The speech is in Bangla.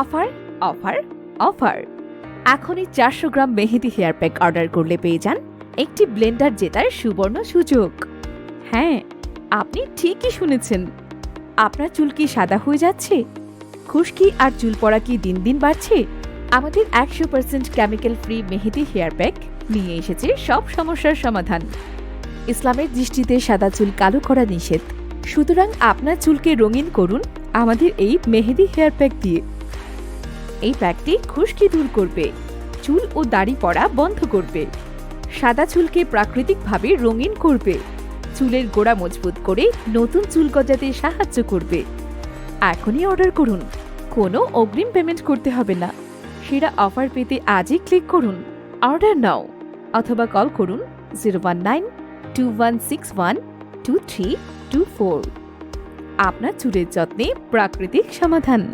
Offer offer offer. এখনই চারশো gram mehndi hair pack order করলে পেয়ে যান একটি ব্লেন্ডার জেতার সুবর্ণ সুযোগ। হ্যাঁ আপনি ঠিকই শুনেছেন। আপনার চুল কি সাদা হয়ে যাচ্ছে? খুশকি আর চুল পড়া কি দিন দিন বাড়ছে? আমাদের একশো percent chemical free mehndi hair pack নিয়ে এসেছে সব সমস্যার সমাধান। ইসলামের দৃষ্টিতে সাদা চুল কালো করা নিষেধ। সুতরাং আপনার চুলকে রঙিন করুন আমাদের এই মেহেদি হেয়ার প্যাক দিয়ে। এই প্যাকটি খুশকি দূর করবে। চুল ও দাড়ি পড়া বন্ধ করবে। সাদা চুলকে প্রাকৃতিকভাবে রঙিন করবে। চুলের গোড়া মজবুত করে নতুন চুল গজাতে সাহায্য করবে। এখনই অর্ডার করুন। কোনো অগ্রিম পেমেন্ট করতে হবে না। সেরা অফার পেতে আজই ক্লিক করুন। অর্ডার নাও অথবা কল করুন zero one nine two one six one two three two four. আপনার চুলের যত্নে প্রাকৃতিক সমাধান।